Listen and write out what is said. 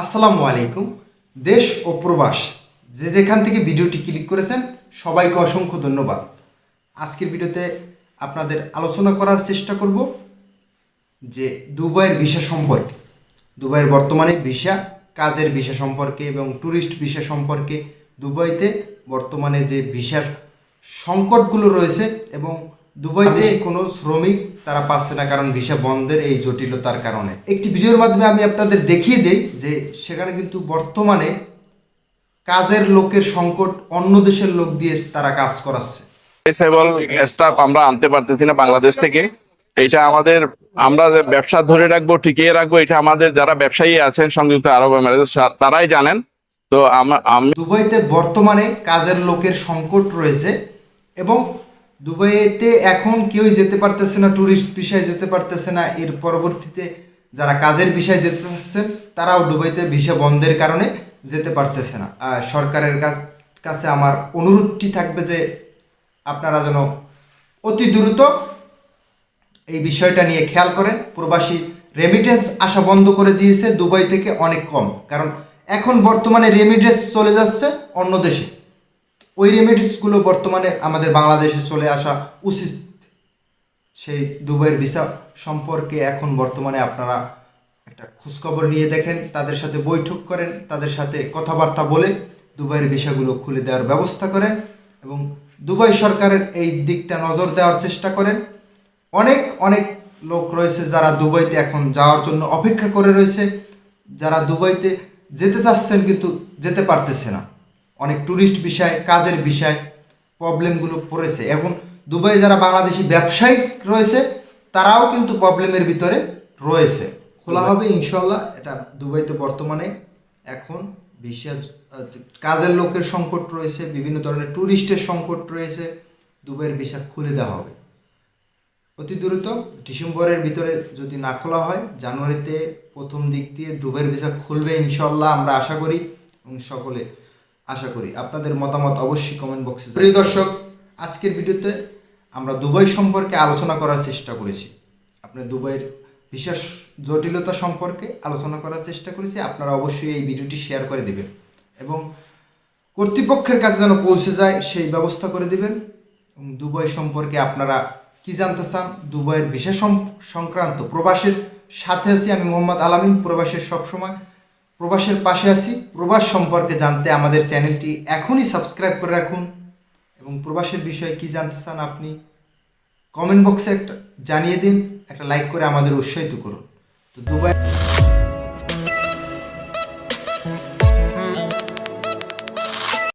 আসসালামু আলাইকুম। দেশ ও প্রবাস, যে যেখান থেকে ভিডিওটি ক্লিক করেছেন, সবাইকে অসংখ্য ধন্যবাদ। আজকের ভিডিওতে আপনাদের আলোচনা করার চেষ্টা করব যে দুবাইয়ের ভিসা সম্পর্কে, দুবাইয়ের বর্তমানে ভিসা, কাজের ভিসা সম্পর্কে এবং ট্যুরিস্ট ভিসা সম্পর্কে দুবাইতে বর্তমানে যে ভিসার সংকটগুলো রয়েছে এবং দুবাইতে কোনো শ্রমিক তারা পাচ্ছে না কারণ ভিসা বন্ধের এই জটিলতার কারণে। একটি ভিডিওর মাধ্যমে আমি আপনাদের দেখিয়ে দিই যে সেখানে কিন্তু বর্তমানে কাজের লোকের সংকট অন্য দেশের লোক দিয়ে তারা কাজ করাচ্ছে। ডিসেবল স্টাফ আমরা আনতে পারতেছি না বাংলাদেশ থেকে। এটা আমাদের আমরা ব্যবসা ধরে রাখব টিকিয়ে রাখব এটা আমাদের যারা ব্যবসায়ী আছেন সংযুক্ত আরব আমিরাত তারাই জানেন। তো আমা- আমি দুবাইতে বর্তমানে কাজের লোকের সংকট রয়েছে এবং দুবাইতে এখন কেউই যেতে পারতেছে না ট্যুরিস্ট বিষয়ে যেতে পারতেছে না। এর পরবর্তীতে যারা কাজের বিষয়ে যেতে চাচ্ছেন, তারাও দুবাইতে ভিসা বন্ধের কারণে যেতে পারতেছে না। সরকারের কাছে আমার অনুরোধটি থাকবে যে আপনারা যেন অতি দ্রুত এই বিষয়টা নিয়ে খেয়াল করেন। প্রবাসী রেমিটেন্স আসা বন্ধ করে দিয়েছে দুবাই থেকে অনেক কম। কারণ এখন বর্তমানে রেমিটেন্স চলে যাচ্ছে অন্য দেশে। ওই রেমিটেন্সগুলো বর্তমানে আমাদের বাংলাদেশে চলে আসা উচিত। সেই দুবাইয়ের ভিসা সম্পর্কে এখন বর্তমানে আপনারা একটা খোঁজখবর নিয়ে দেখেন, তাদের সাথে বৈঠক করেন, তাদের সাথে কথাবার্তা বলে দুবাইয়ের ভিসাগুলো খুলে দেওয়ার ব্যবস্থা করেন এবং দুবাই সরকারের এই দিকটা নজর দেওয়ার চেষ্টা করেন। অনেক অনেক লোক রয়েছে যারা দুবাইতে এখন যাওয়ার জন্য অপেক্ষা করে রয়েছে, যারা দুবাইতে যেতে চাচ্ছেন কিন্তু যেতে পারতেছে না। অনেক ট্যুরিস্ট বিষয়, কাজের বিষয় প্রবলেমগুলো পড়েছে। এখন দুবাই যারা বাংলাদেশি ব্যবসায়ী রয়েছে, তারাও কিন্তু প্রবলেমের ভিতরে রয়েছে। খোলা হবে ইনশাল্লাহ এটা দুবাইতে বর্তমানে এখন ভিসা কাজের লোকের সংকট রয়েছে, বিভিন্ন ধরনের ট্যুরিস্টের সংকট রয়েছে, দুবাইয়ের ভিসা খুলে দেওয়া হবে। অতি দ্রুত ডিসেম্বরের ভিতরে যদি না খোলা হয়, জানুয়ারিতে প্রথম দিক দিয়ে দুবাইয়ের ভিসা খুলবে ইনশাল্লাহ আমরা আশা করি, এবং সকলে আশা করি আপনাদের মতামত অবশ্যই কমেন্ট বক্সে প্রিয় দর্শক, আজকের ভিডিওতে আমরা দুবাই সম্পর্কে আলোচনা করার চেষ্টা করেছি। আপনি দুবাইয়ের বিশেষ জটিলতা সম্পর্কে আলোচনা করার চেষ্টা করেছি। আপনারা অবশ্যই এই ভিডিওটি শেয়ার করে দিবেন এবং কর্তৃপক্ষের কাছে যেন পৌঁছে যায়, সেই ব্যবস্থা করে দিবেন। দুবাই সম্পর্কে আপনারা কি জানতে চান? দুবাইয়ের বিশেষ সংক্রান্ত প্রবাসের সাথে আছি আমি মোহাম্মদ আলামিন, প্রবাসের সবসময়। প্রবাসের পাশে আছি। প্রবাস সম্পর্কে জানতে আমাদের চ্যানেলটি এখনই সাবস্ক্রাইব করে রাখুন। এবং প্রবাসের বিষয়ে কি জানতে চান আপনি, কমেন্ট বক্সে একটা জানিয়ে দিন, একটা লাইক করে আমাদের উৎসাহিত করুন। তো দুবাই